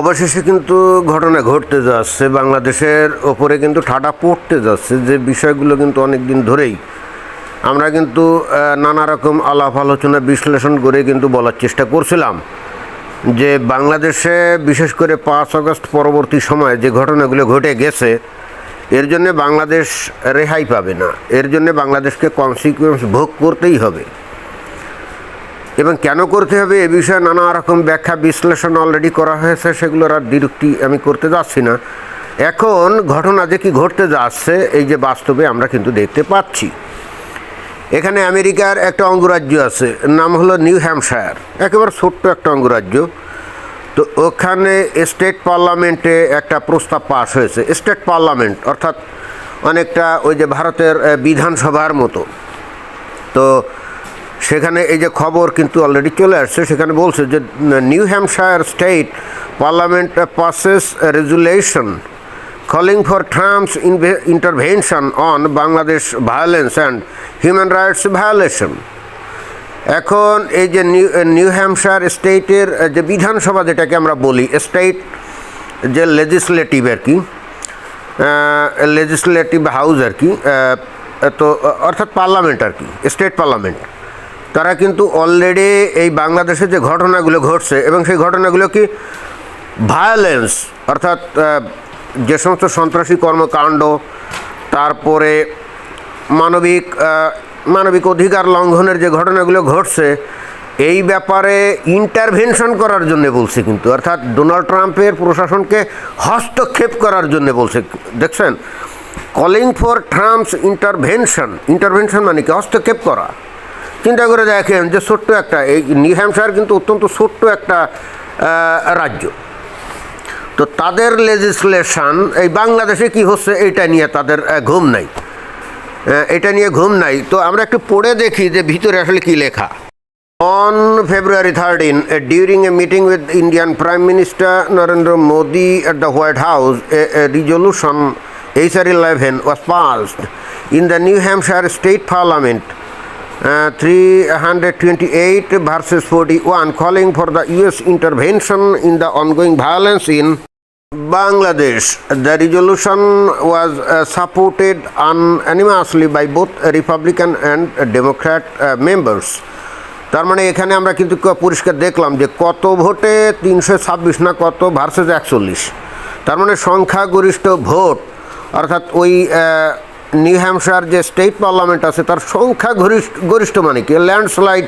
অবশেষে কিন্তু ঘটনা ঘটতে যাচ্ছে। বাংলাদেশের ওপরে কিন্তু ঠাটা পড়তে যাচ্ছে। যে বিষয়গুলো কিন্তু অনেক দিন ধরেই আমরা কিন্তু নানা রকম আলাপ আলোচনা বিশ্লেষণ করে কিন্তু বলার চেষ্টা করছিলাম যে বাংলাদেশে বিশেষ করে পাঁচ আগস্ট পরবর্তী সময়ে যে ঘটনাগুলো ঘটে গেছে, এর জন্য বাংলাদেশ রেহাই পাবে না। এর জন্য বাংলাদেশকে কনসিকুয়েন্স ভোগ করতেই হবে। এবং কেন করতে হবে এ বিষয়ে নানা রকম ব্যাখ্যা বিশ্লেষণ অলরেডি করা হয়েছে, সেগুলোর আর বিরক্তি আমি করতে যাচ্ছি না। এখন ঘটনা যে কি ঘটতে যাচ্ছে, এই যে বাস্তবে আমরা কিন্তু দেখতে পাচ্ছি। এখানে আমেরিকার একটা অঙ্গরাজ্য আছে, নাম হলো নিউ হ্যাম্পশায়ার। একেবারে ছোট্ট একটা অঙ্গরাজ্য। তো ওখানে স্টেট পার্লামেন্টে একটা প্রস্তাব পাস হয়েছে। স্টেট পার্লামেন্ট অর্থাৎ অনেকটা ওই যে ভারতের বিধানসভার মতো। তো সেখানে এই যে খবর কিন্তু অলরেডি চলে আসছে, সেখানে বলছে যে New Hampshire state parliament passes resolution calling for Trump's intervention on Bangladesh violence and human rights violation এখন এই যে নিউ নিউ হ্যাম্পশায়ার স্টেটের যে বিধানসভা যেটাকে আমরা বলি স্টেট যে লেজিসলেটিভ আর কি লেজিসলেটিভ হাউস আর কি তো অর্থাৎ পার্লামেন্ট আর কি স্টেট পার্লামেন্ট তারা কিন্তু অলরেডি এই বাংলাদেশে যে ঘটনাগুলো ঘটছে এবং সেই ঘটনাগুলো কি ভায়োলেন্স অর্থাৎ যে সমস্ত সন্ত্রাসী কর্মকাণ্ড, তারপরে মানবিক মানবিক অধিকার লঙ্ঘনের যে ঘটনাগুলো ঘটছে, এই ব্যাপারে ইন্টারভেনশন করার জন্য বলছে কিন্তু। অর্থাৎ ডোনাল্ড ট্রাম্পের প্রশাসনকে হস্তক্ষেপ করার জন্য বলছে। দেখছেন? Calling for Trump's intervention intervention মানে কি? হস্তক্ষেপ করা। চিন্তা করে দেখেন যে ছোট্ট একটা, এই নিউ হ্যাম্পশায়ার কিন্তু অত্যন্ত ছোট্ট একটা রাজ্য। তো তাদের লেজিসলেশন এই বাংলাদেশে কি হচ্ছে এটা নিয়ে তাদের ঘুম নাই। এটা নিয়ে ঘুম নাই। তো আমরা একটু পড়ে দেখি যে ভিতরে আসলে কি লেখা। On February thirteen during a meeting with Indian prime minister Narendra Modi at the White House a resolution H R eleven was passed in the New Hampshire state parliament Uh, 328 verses 41 calling for the US intervention in the ongoing violence in Bangladesh. The resolution was uh, supported unanimously by both Republican and Democrat uh, members. তার মানে এখানে আমরা কিন্তু পরিষ্কার দেখলাম যে কত ভোটে তিনশো ছাব্বিশ না কত ভার্সেস একচল্লিশ তার মানে সংখ্যাগরিষ্ঠ ভোট অর্থাৎ ওই নিউ হ্যাম্পশায়ার যে স্টেট পার্লামেন্ট আছে, তার সংখ্যা গরিষ্ঠ মানে কি? ল্যান্ডস্লাইড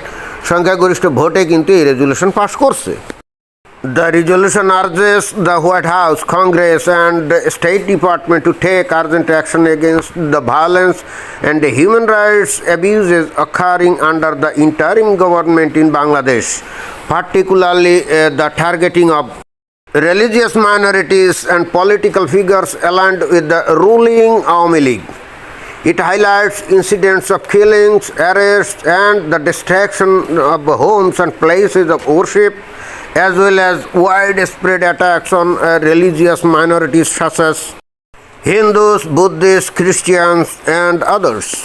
সংখ্যাগরিষ্ঠ ভোটে কিন্তু এই রেজুলেশন পাশ করছে। The resolution urges the White House Congress and State Department to take urgent action against the violence and the human rights abuses occurring under the interim government in Bangladesh particularly the targeting of religious minorities and political figures aligned with the ruling Awami League It highlights incidents of killings, arrests, and the destruction of homes and places of worship, as well as widespread attacks on uh, religious minorities such as Hindus, Buddhists, Christians, and others.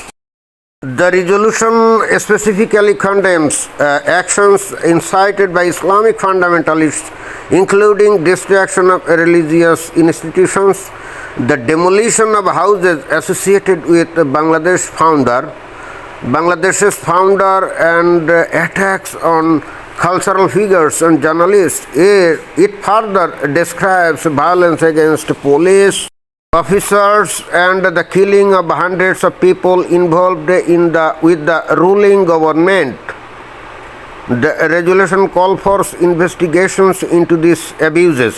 The resolution specifically condemns uh, actions incited by Islamic fundamentalists, including destruction of religious institutions, the demolition of houses associated with Bangladesh founder, Bangladesh's founder, and uh, attacks on cultural figures and journalists. It, it further describes violence against police, officers and the killing of hundreds of people involved in the with the ruling government resolution call for investigations into these abuses.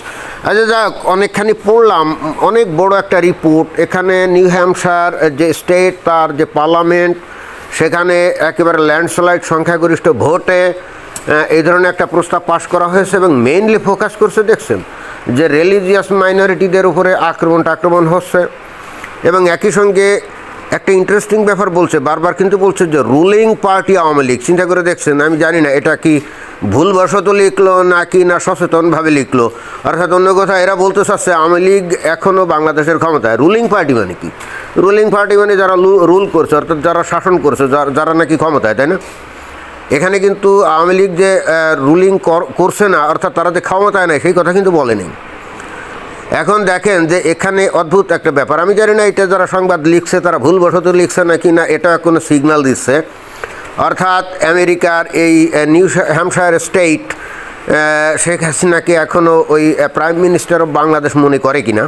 আচ্ছা যাক, অনেকখানি পড়লাম। অনেক বড় একটা report এখানে new Hampshire যে state তার যে পার্লামেন্ট সেখানে একেবারে ল্যান্ডস্লাইড সংখ্যাগরিষ্ঠ ভোটে এই ধরনের একটা প্রস্তাব পাশ করা হয়েছে এবং মেইনলি ফোকাস করছে, দেখছেন, যে রিলিজিয়াস মাইনরিটিদের উপরে আক্রমণ টাক্রমণ হচ্ছে এবং একই সঙ্গে একটা ইন্টারেস্টিং ব্যাপার বলছে, বারবার কিন্তু বলছে যে রুলিং পার্টি আওয়ামী লীগ। চিন্তা করে দেখছেন, আমি জানি না, এটা কি ভুলবশত লিখলো নাকি না সচেতনভাবে লিখলো। অর্থাৎ অন্য কথা, এরা বলতে চাচ্ছে আওয়ামী লীগ এখনও বাংলাদেশের ক্ষমতায়। রুলিং পার্টি মানে কি? রুলিং পার্টি মানে যারা রুল করছে, অর্থাৎ যারা শাসন করছে, যারা নাকি ক্ষমতায়, তাই না? এখানে কিন্তু আওয়ামী লীগ যে রুলিং করছে না, অর্থাৎ তারা যে ক্ষমতায় নেয় সেই কথা কিন্তু বলেনি এখন দেখেন যে এখানে অদ্ভুত একটা ব্যাপার। আমি জানি না এটা যারা সংবাদ লিখছে, তারা ভুলবশত লিখছে নাকি না এটা কোনো সিগন্যাল দিচ্ছে। অর্থাৎ আমেরিকার এই নিউ হ্যামশায়ার স্টেট শেখ হাসিনাকে এখনও ওই প্রাইম মিনিস্টার অফ বাংলাদেশ মনে করে কি না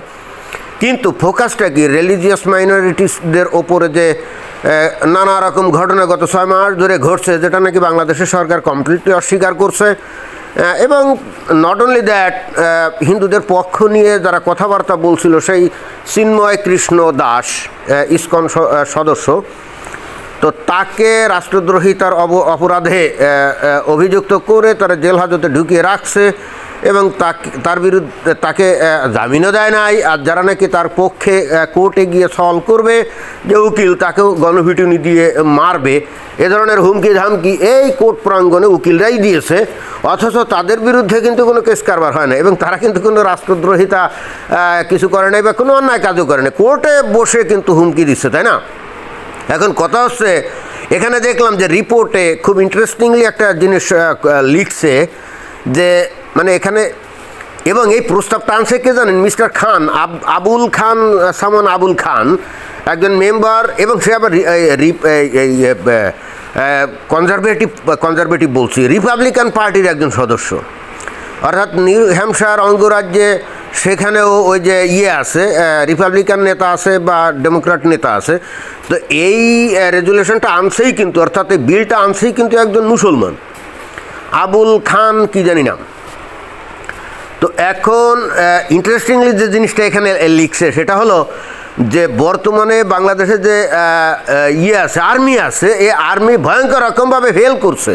কিন্তু ফোকাসটা কি? রিলিজিয়াস মাইনরিটিসদের ওপরে যে নানা রকম ঘটনা গত ছয় মাস ধরে ঘটছে, যেটা নাকি বাংলাদেশের সরকার কমপ্লিটলি অস্বীকার করছে। এবং নট অনলি দ্যাট হিন্দুদের পক্ষ নিয়ে যারা কথাবার্তা বলছিল সেই চিন্ময় কৃষ্ণ দাস ইস্কন সদস্য, তো তাকে রাষ্ট্রদ্রোহিতার অপরাধে অভিযুক্ত করে তারা জেল হাজতে ঢুকিয়ে রাখছে। এবং তার বিরুদ্ধে তাকে জামিনও দেয় নাই। আর যারা নাকি তার পক্ষে কোর্টে গিয়ে সলভ করবে, যে উকিল তাকেও গণপিটুনি দিয়ে মারবে, এ ধরনের হুমকি ধামকি এই কোর্ট প্রাঙ্গণে উকিলরাই দিয়েছে। অথচ তাদের বিরুদ্ধে কিন্তু কোনো কেস কারবার হয় না। এবং তারা কিন্তু কোনো রাষ্ট্রদ্রোহিতা কিছু করে নাই বা কোনো অন্যায় কাজও করে না কোর্টে বসে কিন্তু হুমকি দিচ্ছে, তাই না? এখন কথা হচ্ছে, এখানে দেখলাম যে রিপোর্টে খুব ইন্টারেস্টিংলি একটা জিনিস লিখছে যে মানে এখানে এবং এই প্রস্তাবটা আনছে কে জানেন? মিস্টার খান, আব- আবুল খান সামন আবুল খান, একজন মেম্বার এবং সে আবার কনজারভেটিভ কনজারভেটিভ বলছি রিপাবলিকান পার্টির একজন সদস্য। অর্থাৎ নিউ হ্যামশায়ার অঙ্গরাজ্যে সেখানেও ওই যে ইয়ে আছে রিপাবলিকান নেতা আছে বা ডেমোক্র্যাট নেতা আছে, তো এই রেজুলেশনটা আনছেই কিন্তু, অর্থাৎ এই বিলটা আনছেই কিন্তু একজন মুসলমান। আবুল খান কি জানি না তো এখন ইন্টারেস্টিংলি যে জিনিসটা এখানে লিখছে সেটা হলো যে বর্তমানে বাংলাদেশে যে ইয়ে আছে আর্মি আছে, এই আর্মি ভয়ঙ্কর রকমভাবে ফেল করছে।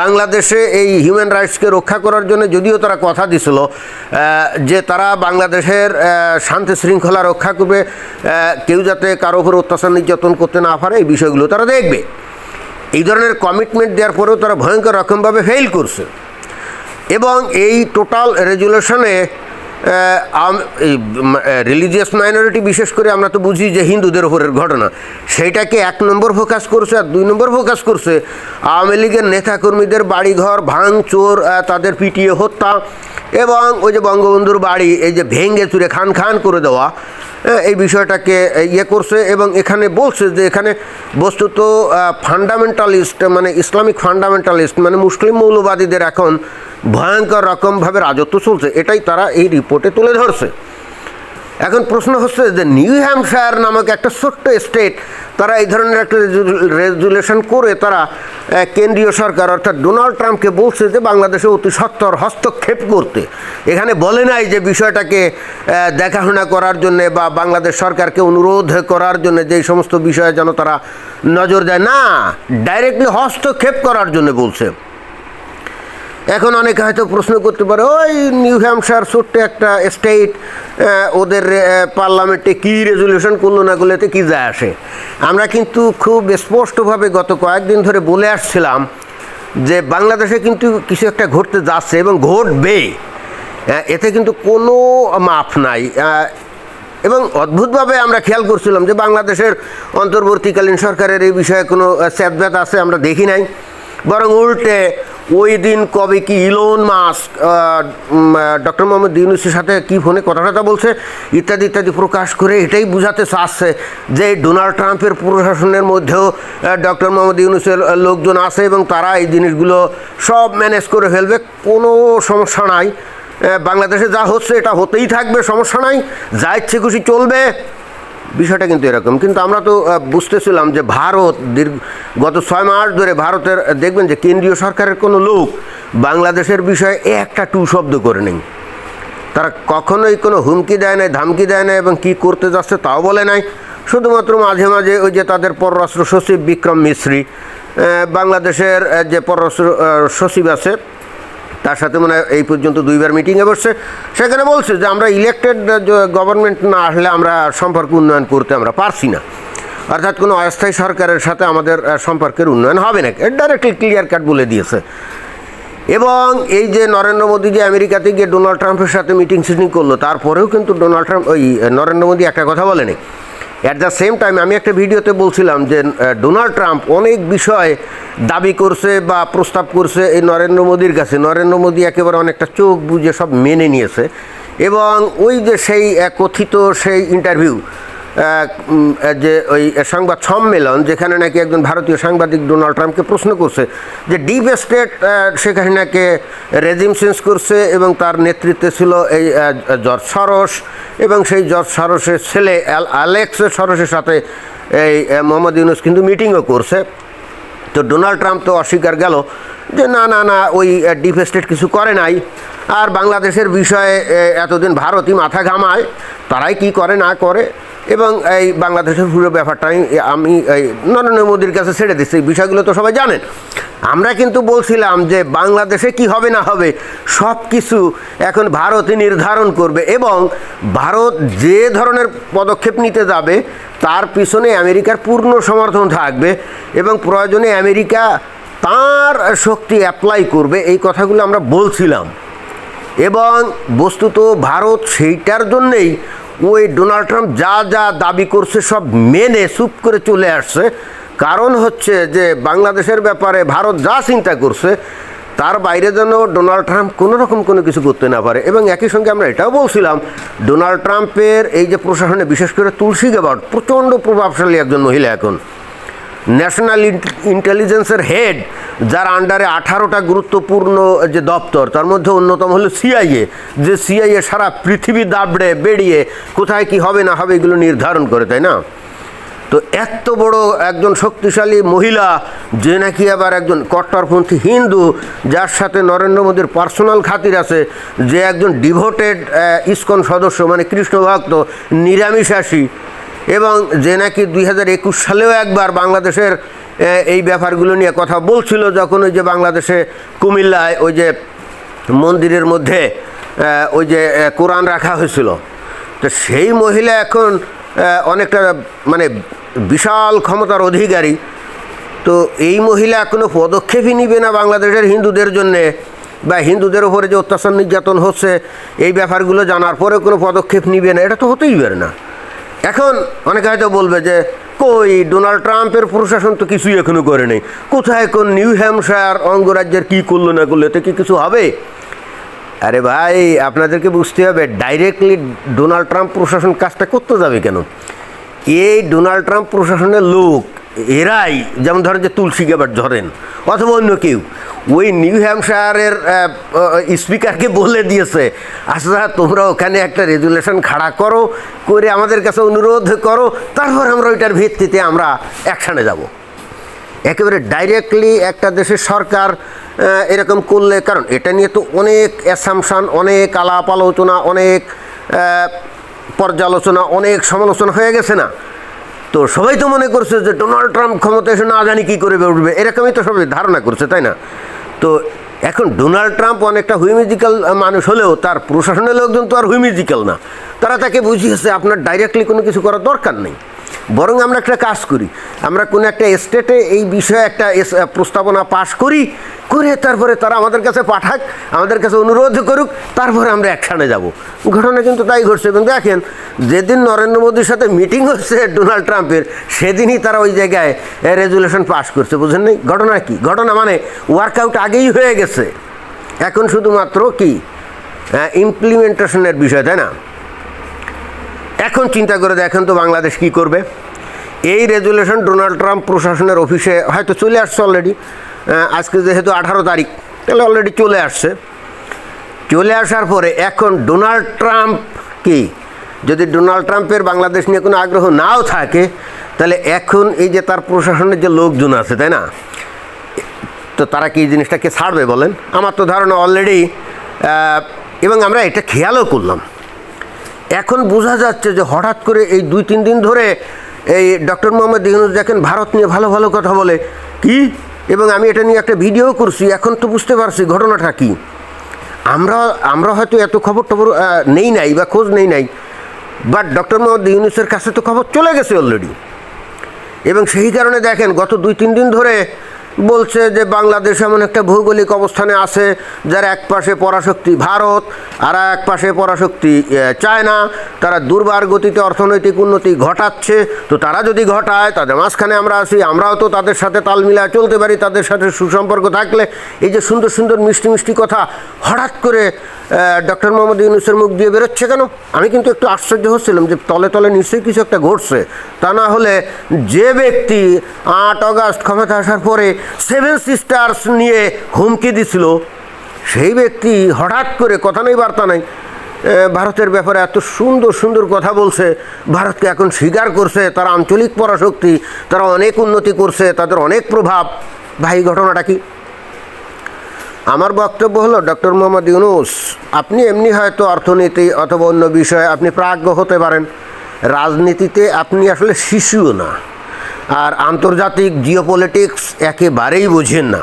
বাংলাদেশে এই হিউম্যান রাইটসকে রক্ষা করার জন্য যদিও তারা কথা দিছিল যে তারা বাংলাদেশের শান্তি শৃঙ্খলা রক্ষা করবে কেউ যাতে কারও উপর অত্যাচার নির্যাতন করতে না পারে, এই বিষয়গুলো তারা দেখবে। এই ধরনের কমিটমেন্ট দেওয়ার পরেও তারা ভয়ঙ্কর রকমভাবে ফেল করছে। এবং এই টোটাল রেজুলেশনে রিলিজিয়াস মাইনরিটি বিশেষ করে আমরা তো বুঝি যে হিন্দুদের ওপরের ঘটনা, সেইটাকে এক নম্বর ফোকাস করছে আর দুই নম্বর ফোকাস করছে আওয়ামী লীগের নেতাকর্মীদের বাড়িঘর, ভাঙচোর তাদের পিটিয়ে হত্যা এবং ওই যে বঙ্গবন্ধুর বাড়ি, এই যে ভেঙ্গে চুরে খান খান করে দেওয়া এই বিষয়টাকে ইয়ে করছে এবং এখানে বলছে যে এখানে বস্তুত ফান্ডামেন্টালিস্ট মানে ইসলামিক ফান্ডামেন্টালিস্ট মানে মুসলিম মৌলবাদীদের এখন ভয়ঙ্কর রকমভাবে রাজত্ব চলছে। এটাই তারা এই রিপোর্টে তুলে ধরছে। এখন প্রশ্ন হচ্ছে যে নিউ হ্যাম্পশায়ার নামক একটা ছোট্ট স্টেট তারা এই ধরনের একটা রেজুলেশন করে তারা কেন্দ্রীয় সরকার অর্থাৎ ডোনাল্ড ট্রাম্পকে বলছে যে বাংলাদেশে অতি সত্তর হস্তক্ষেপ করতে। এখানে বলে নাই যে বিষয়টাকে দেখাশোনা করার জন্য বা বাংলাদেশ সরকারকে অনুরোধ করার জন্য যেই সমস্ত বিষয়ে যেন তারা নজর দেয়। না ডাইরেক্টলি হস্তক্ষেপ করার জন্য বলছে। এখন অনেকে হয়তো প্রশ্ন করতে পারে, ওই নিউ হ্যামশায়ার ছোট্ট একটা স্টেট ওদের পার্লামেন্টে কী রেজলিউশন করল না করলেতে কী যায় আসে? আমরা কিন্তু খুব স্পষ্টভাবে গত কয়েকদিন ধরে বলে আসছিলাম যে বাংলাদেশে কিন্তু কিছু একটা ঘটতে যাচ্ছে এবং ঘটবে। এতে কিন্তু কোনো মাপ নাই। এবং অদ্ভুতভাবে আমরা খেয়াল করছিলাম যে বাংলাদেশের অন্তর্বর্তীকালীন সরকারের এই বিষয়ে কোনো স্যাদব্যাত আছে আমরা দেখি নাই। বরং উল্টে ওই দিন কবে কি ইলোন মাস্ক ডক্টর মোহাম্মদ ইউনুসের সাথে কি ফোনে কথা টথা বলছে, ইত্যাদি ইত্যাদি প্রকাশ করে এটাই বোঝাতে চাচ্ছে যে ডোনাল্ড ট্রাম্পের প্রশাসনের মধ্যেও ডক্টর মোহাম্মদ ইউনুসের লোকজন আছে এবং তারা এই জিনিসগুলো সব ম্যানেজ করে ফেলবে। কোনো সমস্যা নাই। বাংলাদেশে যা হচ্ছে এটা হতেই থাকবে, সমস্যা নাই। যা ইচ্ছে খুশি চলবে। বিষয়টা কিন্তু এরকম। কিন্তু আমরা তো বুঝতেছিলাম যে ভারত দীর্ঘ, গত ছয় মাস ধরে ভারতের দেখবেন যে কেন্দ্রীয় সরকারের কোনো লোক বাংলাদেশের বিষয়ে একটা টু শব্দ করে নেই। তারা কখনোই কোনো হুমকি দেয় নাই, ধামকি দেয় না এবং কি করতে যাচ্ছে তাও বলে নাই। শুধুমাত্র মাঝে মাঝে ওই যে তাদের পররাষ্ট্র সচিব বিক্রম মিশ্রি বাংলাদেশের যে পররাষ্ট্র সচিব আছে তার সাথে মনে এই পর্যন্ত দুইবার মিটিংয়ে বসছে। সেখানে বলছে যে আমরা ইলেকটেড গভর্নমেন্ট না আসলে আমরা সম্পর্ক উন্নয়ন করতে আমরা পারছি না। অর্থাৎ কোনো অস্থায়ী সরকারের সাথে আমাদের সম্পর্কের উন্নয়ন হবে না। ডাইরেক্টলি ক্লিয়ার কাট বলে দিয়েছে। এবং এই যে নরেন্দ্র মোদী যে আমেরিকাতে গিয়ে ডোনাল্ড ট্রাম্পের সাথে মিটিং সিটিং করল, তারপরেও কিন্তু ডোনাল্ড ট্রাম্প, ওই নরেন্দ্র মোদী একটা কথা বলেনি। অ্যাট দ্য সেম টাইম আমি একটা ভিডিওতে বলছিলাম যে ডোনাল্ড ট্রাম্প অনেক বিষয় দাবি করছে বা প্রস্তাব করছে এই নরেন্দ্র মোদীর কাছে। নরেন্দ্র মোদী একেবারে অনেকটা চোখ বুঝে সব মেনে নিয়েছে। এবং ওই যে সেই কথিত সেই ইন্টারভিউ যে ওই সংবাদ সম্মেলন যেখানে নাকি একজন ভারতীয় সাংবাদিক ডোনাল্ড ট্রাম্পকে প্রশ্ন করছে যে ডিপ স্টেট শেখ হাসিনাকে রেজিম চেঞ্জ করছে এবং তার নেতৃত্বে ছিল এই জর্জ সরস এবং সেই জর্জ সরসের ছেলে অ্যাল- অ্যালেক্স সরসের সাথে এই মোহাম্মদ ইউনুস কিন্তু মিটিংও করছে। তো ডোনাল্ড ট্রাম্প তো অস্বীকার গেল যে না না না, ওই ডিপ স্টেট কিছু করে নাই। আর বাংলাদেশের বিষয়ে এতদিন ভারতই মাথা ঘামায়, তারাই কি করে না করে, এবং এই বাংলাদেশের পুরো ব্যাপারটাই আমি এই নরেন্দ্র মোদীর কাছে ছেড়ে দিচ্ছি, এই বিষয়গুলো তো সবাই জানেন। আমরা কিন্তু বলছিলাম যে বাংলাদেশে কি হবে না হবে, সব কিছু এখন ভারতই নির্ধারণ করবে, এবং ভারত যে ধরনের পদক্ষেপ নিতে যাবে, তার পিছনে আমেরিকার পূর্ণ সমর্থন থাকবে, এবং প্রয়োজনে আমেরিকা তার শক্তি অ্যাপ্লাই করবে, এই কথাগুলো আমরা বলছিলাম। এবং বস্তুত ভারত সেইটার জন্যেই ওই ডোনাল্ড ট্রাম্প যা যা দাবি করছে সব মেনে চুপ করে চলে আসছে। কারণ হচ্ছে যে বাংলাদেশের ব্যাপারে ভারত যা চিন্তা করছে, তার বাইরে যেন ডোনাল্ড ট্রাম্প কোনো রকম কোনো কিছু করতে না পারে। এবং একই সঙ্গে আমরা এটাও বলছিলাম, ডোনাল্ড ট্রাম্পের এই যে প্রশাসনে বিশেষ করে তুলসী গেবার্ড প্রচণ্ড প্রভাবশালী একজন মহিলা এখন। ন্যাশনাল ইন্টেলিজেন্সের হেড যার আন্ডারে আঠারোটা গুরুত্বপূর্ণ যে দপ্তর, তার মধ্যে অন্যতম হলো সিআইএ যে সিআইএ সারা পৃথিবী দাবড়ে বেরিয়ে কোথায় কি হবে না হবে এগুলো নির্ধারণ করে, তাই না? তো এত বড় একজন শক্তিশালী মহিলা, যে নাকি আবার একজন কট্টরপন্থী হিন্দু, যার সাথে নরেন্দ্র মোদীর পার্সোনাল খাতির আছে, যে একজন ডিভোটেড ইসকন সদস্য মানে কৃষ্ণ ভক্ত নিরামিষাসী এবং যে নাকি দুই হাজার একুশ সালেও একবার বাংলাদেশের এই ব্যাপারগুলো নিয়ে কথা বলছিল যখন ওই যে বাংলাদেশে কুমিল্লায় ওই যে মন্দিরের মধ্যে ওই যে কোরআন রাখা হয়েছিল। তো সেই মহিলা এখন অনেকটা মানে বিশাল ক্ষমতার অধিকারী। তো এই মহিলা কোনো পদক্ষেপই নিবে না বাংলাদেশের হিন্দুদের জন্যে বা হিন্দুদের ওপরে যে অত্যাচার নির্যাতন হচ্ছে, এই ব্যাপারগুলো জানার পরে কোনো পদক্ষেপ নিবে না। এটা তো হতেই পারে না। এখন অনেকে হয়তো বলবে যে, কই ডোনাল্ড ট্রাম্পের প্রশাসন তো কিছুই এখনও করে নেই। কোথায় কোন নিউ হ্যামশায়ার অঙ্গরাজ্যের কী করল না করল, এতে কি কিছু হবে? আরে ভাই, আপনাদেরকে বুঝতে হবে ডাইরেক্টলি ডোনাল্ড ট্রাম্প প্রশাসন কাজটা করতে যাবে কেন? এই ডোনাল্ড ট্রাম্প প্রশাসনের লোক এরাই, যেমন ধরেন যে তুলসী গেবার ধরেন, অথবা অন্য কেউ। ওই নিউ হ্যাম্পশায়ারের স্পিকারকে বলে দিয়েছে আচ্ছা তোমরা ওখানে একটা রেজুলেশন খাড়া করো, করে আমাদের কাছে অনুরোধ করো, তারপর আমরা ওইটার ভিত্তিতে আমরা অ্যাকশানে যাব। একেবারে ডাইরেক্টলি একটা দেশের সরকার এরকম করলে, কারণ এটা নিয়ে তো অনেক অ্যাসামশন, অনেক আলাপ আলোচনা, অনেক পর্যালোচনা, অনেক সমালোচনা হয়ে গেছে না। তো সবাই তো মনে করছে যে ডোনাল্ড ট্রাম্প ক্ষমতা এসে না জানি কী করে উঠবে এরকমই তো সবাই ধারণা করছে, তাই না? তো এখন ডোনাল্ড ট্রাম্প অনেকটা হুইমিজিক্যাল মানুষ হলেও তার প্রশাসনের লোকজন তো আর হুইমিজিক্যাল না। তারা তাকে বুঝিয়েছে, আপনার ডাইরেক্টলি কোনো কিছু করার দরকার নেই। বরং আমরা একটা কাজ করি, আমরা কোনো একটা স্টেটে এই বিষয়ে একটা প্রস্তাবনা পাশ করি, করে তারপরে তারা আমাদের কাছে পাঠাক, আমাদের কাছে অনুরোধ করুক, তারপরে আমরা একসাথে যাব। ঘটনা কিন্তু তাই ঘটছে। এবং দেখেন, যেদিন নরেন্দ্র মোদীর সাথে মিটিং হচ্ছে ডোনাল্ড ট্রাম্পের সেদিনই তারা ওই জায়গায় রেজুলেশন পাশ করছে। বুঝেন নাই? ঘটনা কি? ঘটনা মানে ওয়ার্কআউট আগেই হয়ে গেছে। এখন শুধুমাত্র কি? ইমপ্লিমেন্টেশনের বিষয়, তাই না? এখন চিন্তা করে দেখেন তো বাংলাদেশ কি করবে। এই রেজুলেশন ডোনাল্ড ট্রাম্প প্রশাসনের অফিসে হয়তো চলে আসছে অলরেডি আজকে যেহেতু আঠারো তারিখ, তাহলে অলরেডি চলে আসছে। চলে আসার পরে এখন ডোনাল্ড ট্রাম্প কি? যদি ডোনাল্ড ট্রাম্পের বাংলাদেশ নিয়ে কোনো আগ্রহ নাও থাকে, তাহলে এখন এই যে তার প্রশাসনের যে লোকজন আছে, তাই না? তো তারা কি এই জিনিসটাকে ছাড়বে বলেন? আমার তো ধারণা অলরেডি এবং আমরা এটা খেয়ালও করলাম। এখন বোঝা যাচ্ছে যে হঠাৎ করে এই দুই, তিন দিন ধরে এই ডক্টর মোহাম্মদ ইউনুস দেখেন ভারত নিয়ে ভালো ভালো কথা বলে। কি? এবং আমি এটা নিয়ে একটা ভিডিও করছি, এখন তো বুঝতে পারছি ঘটনাটা কি। আমরা আমরা হয়তো এত খবর টবর নেই নাই বা খোঁজ নেই নাই বাট ডক্টর মোহাম্মদ ইউনুসের কাছে তো খবর চলে গেছে অলরেডি এবং সেই কারণে দেখেন গত দুই, তিন দিন ধরে বলছে যে বাংলাদেশ এমন একটা ভৌগোলিক অবস্থানে আছে যার এক পাশে পরাশক্তি ভারত আর এক পাশে পরাশক্তি চায়না। তারা দুর্বার গতিতে অর্থনৈতিক উন্নতি ঘটাচ্ছে। তো তারা যদি ঘটায়, তাদের মাঝখানে আমরা আছি, আমরাও তো তাদের সাথে তাল মিলায় চলতে পারি, তাদের সাথে সুসম্পর্ক থাকলে। এই যে সুন্দর সুন্দর মিষ্টি মিষ্টি কথা হঠাৎ করে ডক্টর মোহাম্মদ ইউনুসের মুখ দিয়ে বেরোচ্ছে কেন? আমি কিন্তু একটু আশ্চর্য হচ্ছিলাম যে তলে তলে নিশ্চয়ই কিছু একটা ঘটছে। তা না হলে যে ব্যক্তি আট অগাস্ট ক্ষমতা আসার পরে সেভেন সিস্টার্স নিয়ে হুমকি দিছিল। সেই ব্যক্তি হঠাৎ করে কথা নেই, বার্তা নাই। ভারতের ব্যাপারে এত সুন্দর সুন্দর কথা বলছে। ভারতকে এখন স্বীকার করছে, তারা আঞ্চলিক পরাশক্তি, তারা অনেক উন্নতি করছে, তাদের অনেক প্রভাব। ভাই, ঘটনাটা কি? আমার বক্তব্য হলো, ডক্টর মোহাম্মদ ইউনুস, আপনি এমনি হয়তো অর্থনীতি অথবা অন্য বিষয়ে আপনি প্রাজ্ঞ হতে পারেন। রাজনীতিতে আপনি আসলে শিশুও না। আর আন্তর্জাতিক জিওপলিটিক্স একেবারেই বোঝেন না।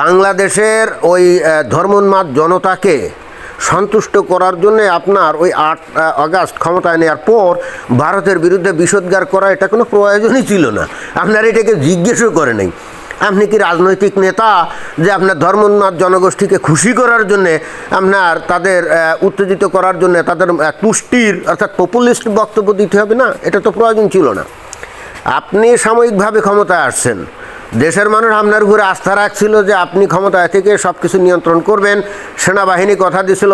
বাংলাদেশের ওই ধর্মোন্মাদ জনতাকে সন্তুষ্ট করার জন্য আপনার ওই আট আগস্ট ক্ষমতায় নেওয়ার পর ভারতের বিরুদ্ধে বিষোদ্গার করা এটা কোনো প্রয়োজনই ছিল না। আপনার এটাকে জিজ্ঞেসও করে নাই। আপনি কি রাজনৈতিক নেতা যে আপনার ধর্মোন্মাদ জনগোষ্ঠীকে খুশি করার জন্যে আপনার তাদের উত্তেজিত করার জন্য তাদের তুষ্টির অর্থাৎ পপুলিস্ট বক্তব্য দিতে হবে না? এটা তো প্রয়োজন ছিল না। আপনি সাময়িকভাবে ক্ষমতায় আসছেন। দেশের মানুষ আপনার উপরে আস্থা রাখছিল যে আপনি ক্ষমতায় থেকে সব কিছু নিয়ন্ত্রণ করবেন, সেনাবাহিনী কথা দিছিল,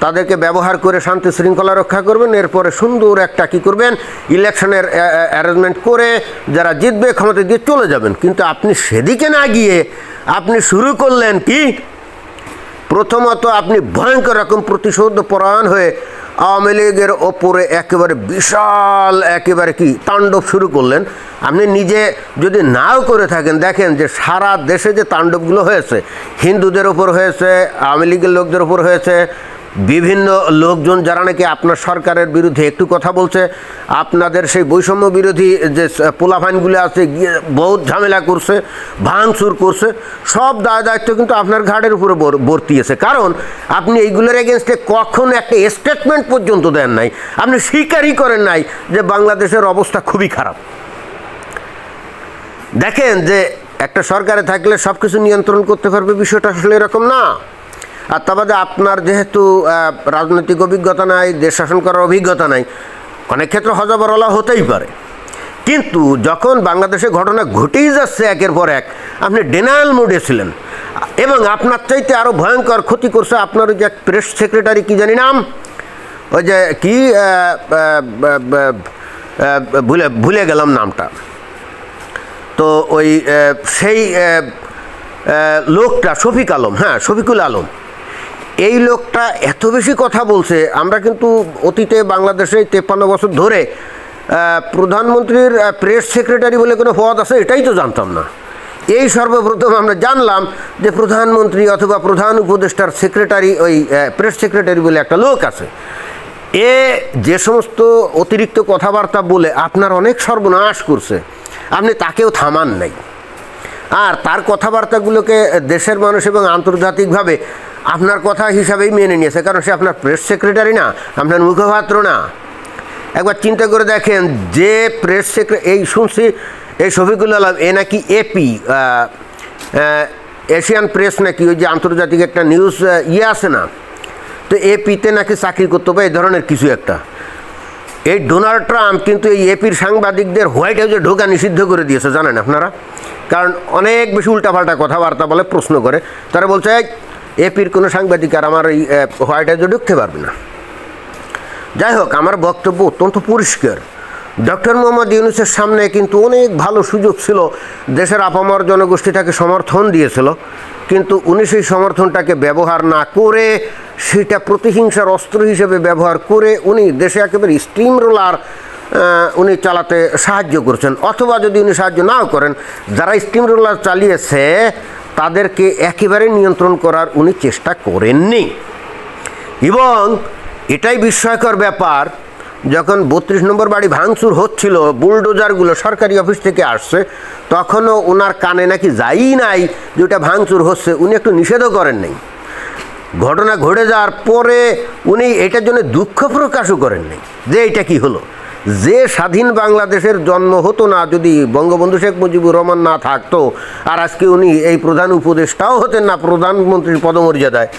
তাদেরকে ব্যবহার করে শান্তি শৃঙ্খলা রক্ষা করবেন, এরপরে সুন্দর একটা কি করবেন, ইলেকশনের অ্যারেঞ্জমেন্ট করে যারা জিতবে, ক্ষমতা দিয়ে চলে যাবেন। কিন্তু আপনি সেদিকে না গিয়ে আপনি শুরু করলেন কি? প্রথমত আপনি ভয়ঙ্কর রকম প্রতিশোধ পরায়ণ হয়ে আওয়ামী লীগের ওপরে একেবারে বিশাল, একেবারে কি তাণ্ডব শুরু করলেন। আপনি নিজে যদি নাও করে থাকেন, দেখেন যে সারা দেশে যে তাণ্ডবগুলো হয়েছে, হিন্দুদের ওপর হয়েছে, আওয়ামী লীগের লোকদের ওপর হয়েছে বিভিন্ন লোকজন যারা নাকি আপনার সরকারের বিরুদ্ধে একটু কথা বলছে, আপনাদের সেই বৈষম্য বিরোধী যে পোলাফাইনগুলো আছে বহুত ঝামেলা করছে, ভাঙচুর করছে, সব দায় দায়িত্ব কিন্তু আপনার ঘাড়ের উপরে বর- বর্তিয়েছে কারণ আপনি এইগুলোর এগেনস্টে কখন একটা স্টেটমেন্ট পর্যন্ত দেন নাই, আপনি স্বীকারই করেন নাই যে বাংলাদেশের অবস্থা খুবই খারাপ। দেখেন যে একটা সরকারে থাকলে সব কিছু নিয়ন্ত্রণ করতে পারবে, বিষয়টা আসলে এরকম না। আর তা বাদে আপনার যেহেতু রাজনৈতিক অভিজ্ঞতা নাই, দেশ শাসন করার অভিজ্ঞতা নাই, অনেক ক্ষেত্রে হজবরলা হতেই পারে। কিন্তু যখন বাংলাদেশে ঘটনা ঘটেই যাচ্ছে একের পর এক, আপনি ডেনায়াল মোডে ছিলেন। এবং আপনার চাইতে আরও ভয়ঙ্কর ক্ষতি করছে আপনার ওই যে প্রেস সেক্রেটারি কি জানি নাম? ওই যে কি ভুলে ভুলে গেলাম নামটা। তো ওই সেই লোকটা শফিক আলম হ্যাঁ শফিকুল আলম। এই লোকটা এত বেশি কথা বলছে, আমরা কিন্তু অতীতে বাংলাদেশে তেপ্পান্ন বছর ধরে প্রধানমন্ত্রীর প্রেস সেক্রেটারি বলে কোনো পদ আছে, এটাই তো জানতাম না। এই সর্বপ্রথম আমরা জানলাম যে প্রধানমন্ত্রী অথবা প্রধান উপদেষ্টার সেক্রেটারি ওই প্রেস সেক্রেটারি বলে একটা লোক আছে। এ যে সমস্ত অতিরিক্ত কথাবার্তা বলে আপনার অনেক সর্বনাশ করছে, আপনি তাকেও থামান নাই। আর তার কথাবার্তাগুলোকে দেশের মানুষ এবং আন্তর্জাতিকভাবে আপনার কথা হিসাবেই মেনে নিয়েছে কারণ সে আপনার প্রেস সেক্রেটারি না আপনার মুখপাত্র না। একবার চিন্তা করে দেখেন যে প্রেস সেক্রে এই শুনছি এই শফিকুল আলম এ নাকি এপি এশিয়ান প্রেস নাকি ওই যে আন্তর্জাতিক একটা নিউজ ইয়ে আছে না? তো এপিতে নাকি চাকরি করতে হবে এই ধরনের কিছু একটা। এই ডোনাল্ড ট্রাম্প কিন্তু এই এপির সাংবাদিকদের হোয়াইট হাউসে ঢোকা নিষিদ্ধ করে দিয়েছে জানেন আপনারা? কারণ অনেক বেশি উল্টাপাল্টা কথাবার্তা বলে প্রশ্ন করে। তারা বলছে "এই, এপির কোনো সাংবাদিক আর আমার এই হোয়াইট হাউসে ঢুকতে পারবে না। যাই হোক, আমার বক্তব্য অত্যন্ত পরিষ্কার। ডক্টর মোহাম্মদ ইউনুসের সামনে কিন্তু অনেক ভালো সুযোগ ছিল। দেশের আপামর জনগোষ্ঠী তাকে সমর্থন দিয়েছিল। কিন্তু উনি সেই সমর্থনটাকে ব্যবহার না করে, সেটা প্রতিহিংসার অস্ত্র হিসেবে ব্যবহার করে উনি দেশে একেবারে স্টিম রোলার উনি চালাতে সাহায্য করছেন। অথবা যদি উনি সাহায্য নাও করেন, যারা স্টিম রোলার চালিয়েছে তাদেরকে একেবারে নিয়ন্ত্রণ করার উনি চেষ্টা করেননি। এবং এটাই বিস্ময়কর ব্যাপার, যখন বত্রিশ নম্বর বাড়ি ভাঙচুর হচ্ছিল, বুলডোজারগুলো সরকারি অফিস থেকে আসছে, তখনও ওনার কানে নাকি যাই নাই যে ওটা ভাঙচুর হচ্ছে, উনি একটু নিষেধও করেন নাই ঘটনা ঘটে যাওয়ার পরে উনি এটার জন্য দুঃখ প্রকাশও করেন নাই যে এটা কি হলো। যে স্বাধীন বাংলাদেশের জন্ম হতো না, যদি বঙ্গবন্ধু শেখ মুজিবুর রহমান না থাকতো, আর আজকে উনি এই প্রধান উপদেষ্টাও হতেন না, প্রধানমন্ত্রীর পদমর্যাদায়,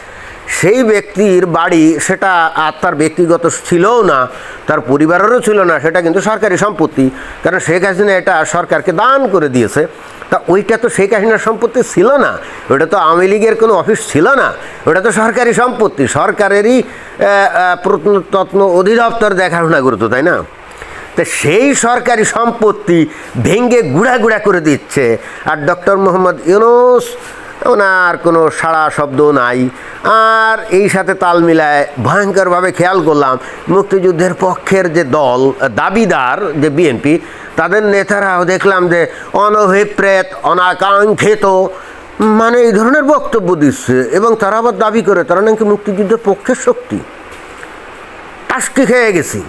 সেই ব্যক্তির বাড়ি সেটা আর তার ব্যক্তিগত ছিলও না, তার পরিবারেরও ছিল না, সেটা কিন্তু সরকারি সম্পত্তি। কারণ শেখ হাসিনা এটা সরকারকে দান করে দিয়েছে। তা ওইটা তো শেখ হাসিনার সম্পত্তি ছিল না ওটা তো আওয়ামী লীগের কোনো অফিস ছিল না ওটা তো সরকারি সম্পত্তি। সরকারেরই প্রত্নতত্ন অধিদপ্তর দেখাশোনা করতো, তাই না? তো সেই সরকারি সম্পত্তি ভেঙ্গে গুড়া গুড়া করে দিচ্ছে। আর ডক্টর মোহাম্মদ ইউনুস, ওনার কোনো সাড়া শব্দ নাই। আর এই সাথে তাল মিলায় ভয়ঙ্করভাবে খেয়াল করলাম, মুক্তিযুদ্ধের পক্ষের যে দল, দাবিদার যে বিএনপি, তাদের নেতারাও দেখলাম যে অনভিপ্রেত, অনাকাঙ্ক্ষিত মানে এই ধরনের বক্তব্য দিচ্ছে এবং তারা আবার দাবি করে, তারা নাকি মুক্তিযুদ্ধের পক্ষের শক্তি। টাস্কি খেয়ে গেছি।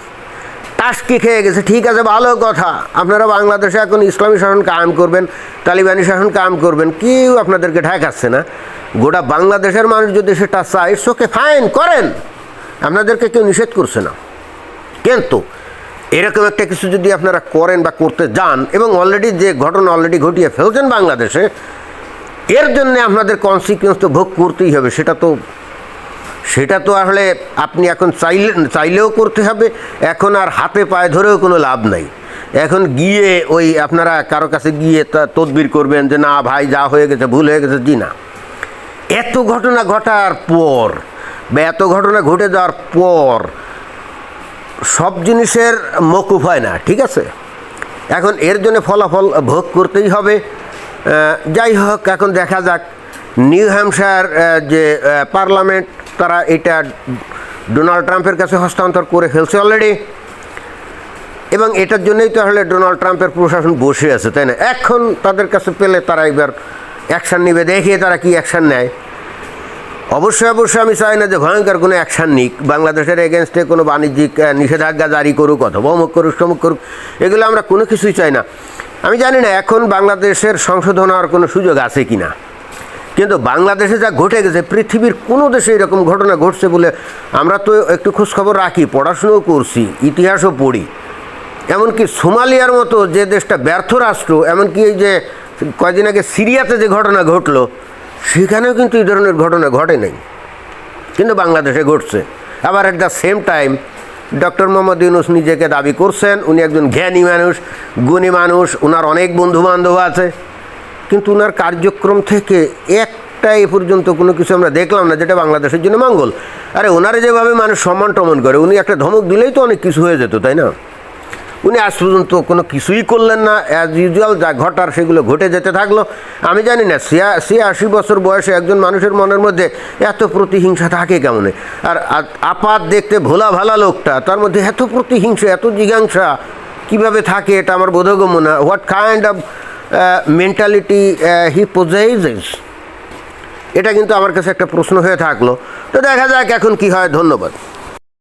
টাস্কি খেয়ে গেছে। ঠিক আছে, ভালো কথা। আপনারা বাংলাদেশে এখন ইসলামী শাসন কায়েম করবেন, তালিবানি শাসন কায়েম করবেন, কেউ আপনাদেরকে ঠেকাচ্ছে না। গোটা বাংলাদেশের মানুষ যদি সেটা চায় সোকে ফাইন করেন। আপনাদেরকে কেউ নিষেধ করছে না। কিন্তু এরকম একটা কিছু যদি আপনারা করেন বা করতে যান, এবং অলরেডি যে ঘটনা অলরেডি ঘটিয়ে ফেলছেন বাংলাদেশে, এর জন্য আপনাদের কনসিকুয়েন্স তো ভোগ করতেই হবে, সেটা তো সেটা তো আসলে আপনি এখন চাইলে, চাইলেও করতে হবে, এখন আর হাতে পায়ে ধরেও কোনো লাভ নাই। এখন গিয়ে ওই আপনারা কারও কাছে গিয়ে তদবির করবেন যে না ভাই, যা হয়ে গেছে, ভুল হয়ে গেছে, জি না। এত ঘটনা ঘটার পর বা এত ঘটনা ঘটে যাওয়ার পর সব জিনিসের মকুফ হয় না, ঠিক আছে? এখন এর জন্য ফলাফল ভোগ করতেই হবে। যাই হোক, এখন দেখা যাক। নিউ হ্যাম্পশায়ার যে পার্লামেন্ট তারা এটা ডোনাল্ড ট্রাম্পের কাছে হস্তান্তর করে ফেলছে অলরেডি এবং এটার জন্যই তো আসলে ডোনাল্ড ট্রাম্পের প্রশাসন বসে আছে, তাই না? এখন তাদের কাছে পেলে তারা এবার অ্যাকশান নেবে দেখিয়ে তারা কি অ্যাকশান নেয়। অবশ্যই অবশ্যই আমি চাই না যে ভয়ঙ্কর কোনো অ্যাকশান নিক। বাংলাদেশের এগেনস্টে কোনো বাণিজ্যিক নিষেধাজ্ঞা জারি করুক অথবা অমুক করুক সমুক করুক, এগুলো আমরা কোনো কিছুই চাই না। আমি জানি না এখন বাংলাদেশের সংশোধন হওয়ার কোনো সুযোগ আছে কি না কিন্তু বাংলাদেশে যা ঘটে গেছে, পৃথিবীর কোনো দেশে এরকম ঘটনা ঘটছে বলে আমরা তো একটু খোঁজখবর রাখি, পড়াশুনোও করছি, ইতিহাসও পড়ি। এমনকি সোমালিয়ার মতো যে দেশটা ব্যর্থ রাষ্ট্র, এমনকি এই যে কয়দিন আগে সিরিয়াতে যে ঘটনা ঘটলো, সেখানেও কিন্তু এই ধরনের ঘটনা ঘটে নাই। কিন্তু বাংলাদেশে ঘটছে। আবার at the same time doctor Mohammad Yunus নিজেকে দাবি করছেন, উনি একজন জ্ঞানী মানুষ, গুণী মানুষ ওনার অনেক বন্ধু বান্ধব আছে। কিন্তু ওনার কার্যক্রম থেকে একটা এ পর্যন্ত কোনো কিছু আমরা দেখলাম না, যেটা বাংলাদেশের জন্য মঙ্গল। আরে ওনারে যেভাবে মানুষ সম্মান টমন করে, উনি একটা ধমক দিলেই তো অনেক কিছু হয়ে যেত, তাই না? উনি আজ পর্যন্ত কোনো কিছুই করলেন না অ্যাজ ইউজুয়াল যা ঘটার সেগুলো ঘটে যেতে থাকল। আমি জানি না, ছিয়া- ছিয়াশি বছর বয়সে একজন মানুষের মনের মধ্যে এত প্রতিহিংসা থাকে কেমনে? আর আপাত দেখতে ভোলা ভালা লোকটা, তার মধ্যে এত প্রতিহিংসা, এত জিজ্ঞাসা, কীভাবে থাকে এটা আমার বোধগম্য না। What kind of mentality he possesses এটা কিন্তু আমার কাছে একটা প্রশ্ন হয়ে থাকল। তো দেখা যাক এখন কি হয়। ধন্যবাদ।